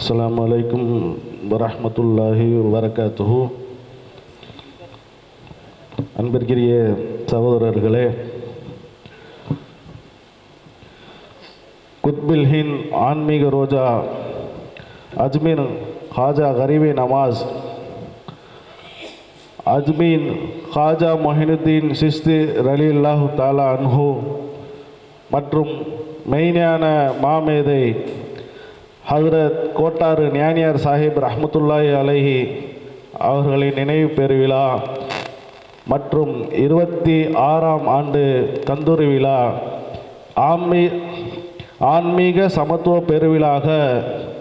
السلام عليكم ورحمة الله وبركاته அன்பிற்கிரிய சகோதரர்களே குத்பில்ஹின் ஆன்மீக ரோஜா அஜ்மீர் ஹாஜா கரீபி நமாஸ் அஜ்மீன் ஹாஜா மொஹினுத்தீன் சிஸ்து ரலி அல்லாஹு தாலா அன்ஹு மற்றும் மெய்ஞான மாமேதை ஹசரத் கோட்டாறு ஞானியார் சாஹிப் ரஹமத்துல்லாஹி அலஹி அவர்களின் நினைவு பெருவிழா மற்றும் இருபத்தி ஆறாம் ஆண்டு கந்தூரி விழா. ஆன்மீ ஆன்மீக சமத்துவ பெருவிழாக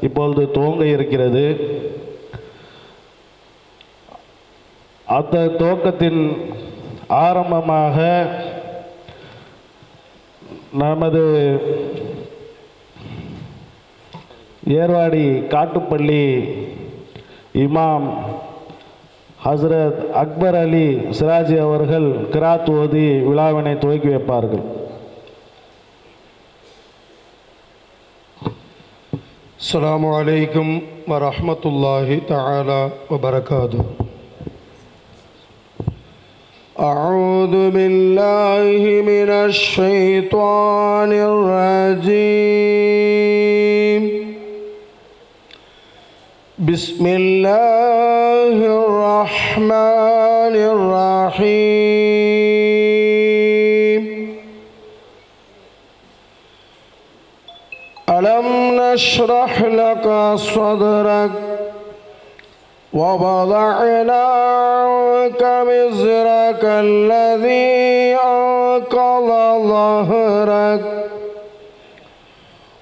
இப்பொழுது துவங்க இருக்கிறது. அந்த துவக்கத்தின் ஆரம்பமாக நமது ஏர்வாடி காட்டுப்பள்ளி இமாம் ஹஸ்ரத் அக்பர் அலி சிராஜி அவர்கள் கிராத் ஓதி விழாவினை துவக்கி வைப்பார்கள் السلام عليكم ورحمة الله تعالى وبركاته أعوذ بالله من الشيطان الرجيم بسم الله الرحمن الرحيم. ألم نشرح لك صدرك ووضعنا عنك وزرك الذي أنقض ظهرك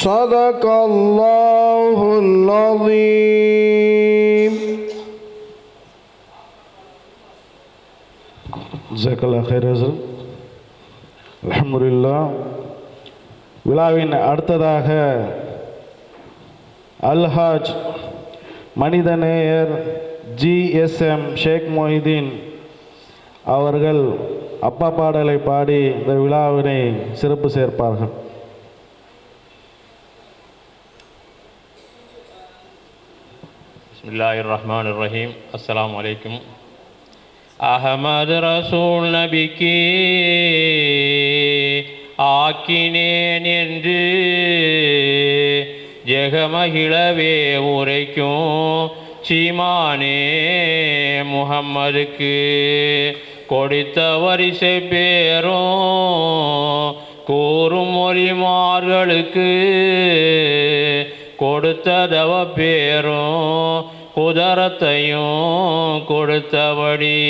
صدق الله العظيم ஜக்கல்லா ஹைரசல் அல்ஹம்துலில்லா விழாவின் அடுத்ததாக அல்ஹாஜ் மனிதநேயர் ஜிஎஸ்எம் ஷேக் மொஹிதீன் அவர்கள் அப்பா பாடலை பாடி இந்த விழாவினை சிறப்பு சேர்ப்பார்கள் الله الرحمن الرحيم السلام عليكم அகமது ரசூல் நபிக்கு ஆக்கினேன் என்று ஜெகமகிழவே உரைக்கும் சீமானே முகம்மதுக்கு கொடுத்த வரிசை பேரும் கூறும் மொழிமார்களுக்கு கொடுத்ததவ பேரும் குதரத்தையும் கொடுத்தபடி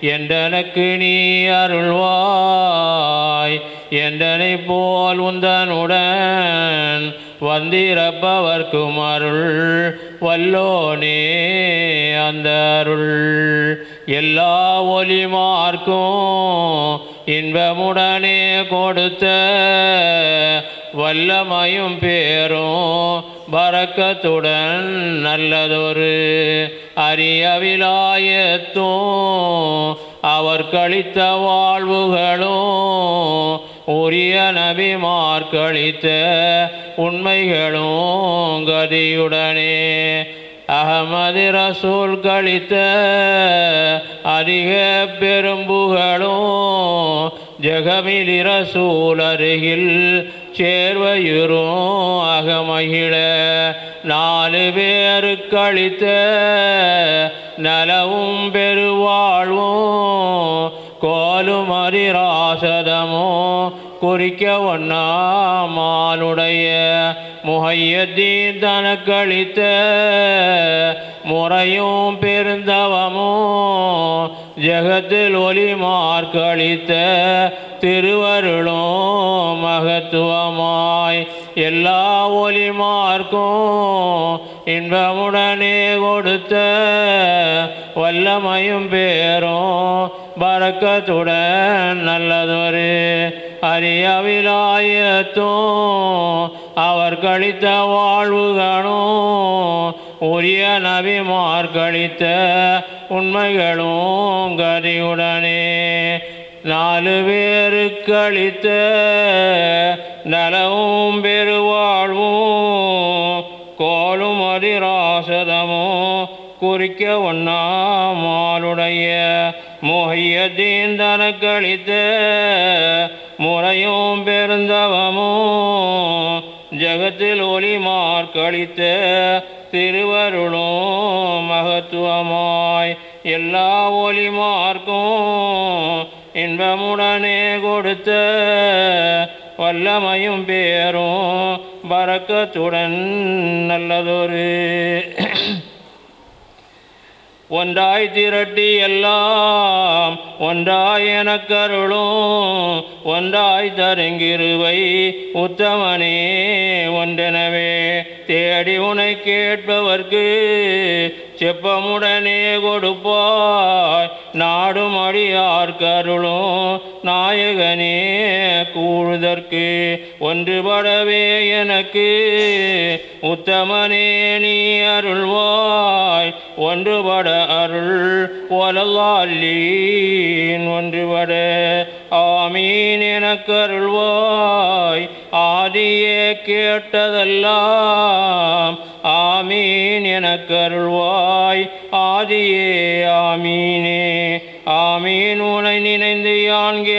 என்றனுக்கு நீ அருள்வாய். என்றனை போல் உந்தனுடன் வந்திரப்பவர்க்கும் அருள் வல்லோனே அந்த அருள். எல்லா ஒலிமார்க்கும் இன்பமுடனே கொடுத்த வல்லமையும் பேரும் பறக்கத்துடன் நல்லதொரு அரியவிலாயத்தும் அவர் கழித்த வாழ்வுகளும் உரிய நபிமார் கழித்த உண்மைகளும் கதியுடனே. அகமது ரசூல் கழித்த அதிக பெரும்புகளும் ஜெகமிலி ரசூல் அருகில் சேர்வையுறும் அகமகிழ. நாலு பேரு கழித்த நலவும் பெருவாழ்வும் கோலும் அரிராசதமோ குறிக்க ஒண்ணாமாலுடைய முகையத்தீன் தனக்களித்த முறையும் பெருந்தவமும் ஜெகத்தில் ஒளி மார்க்களித்த திருவருளும் தத்துவமாய் எல்லா ஒளிமார்க்கும் இன்பமுடனே கொடுத்த வல்லமையும் பேரும் பறக்கத்துடன் நல்லதொரு அரியவிலாயத்தும் அவர் கழித்த வாழ்வுகளும் உரிய நபிமார் கழித்த உண்மைகளும் கதியுடனே நாலு பேருக்கு அளித்த நலவும் பெருவாழ்வும் கோலும் அதிராசதமும் குறிக்க ஒண்ணாமாளுடைய மொஹியத்தீன் தனக்களித்த முறையும் பெருந்தவமும் ஜகத்தில் ஒளி மார்க்களித்த திருவருளும் மகத்துவமாய் எல்லா ஒளிமார்க்கும் இன்பமுடனே கொடுத்த வல்லமையும் பேரும் பறக்கத்துடன் நல்லதொரு. ஒன்றாய் திரட்டி எல்லாம் ஒன்றாய் எனக்கருளும் ஒன்றாய் தருங்கிருவை உத்தமனே ஒன்றெனவே. தேடி உனை கேட்பவர்க்கு செப்பமுடனே கொடுப்பாய் நாடும் அடியார் கருளும் நாயகனே கூழுதற்கு ஒன்றுபடவே எனக்கு. உத்தமனே நீ அருள்வாய் ஒன்றுபட அருள் ஒலல்லாலீன் ஒன்றுபட. ஆமீன் எனக்கு அருள்வாய் ஆதியே கேட்டதெல்லாம். ஆமீன் எனக்கு அருள்வாய் ஆதியே ஆமீன்.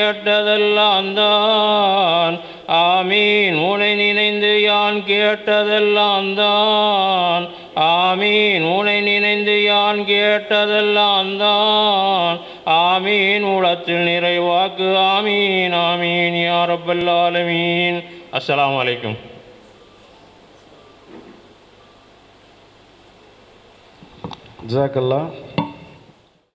கேட்டதெல்லாம் தான். ஆமீன். உனை நினைந்து யான் கேட்டதெல்லாம் தான். ஆமீன். உனை நினைந்து யான் கேட்டதெல்லாம் தான். ஆமீன். உளத்தில் நிறைவாக்கு ஆமீன். ஆமீன். யா ரப்பல் ஆலமீன். அஸ்ஸலாமு ஜாக்கல்லா.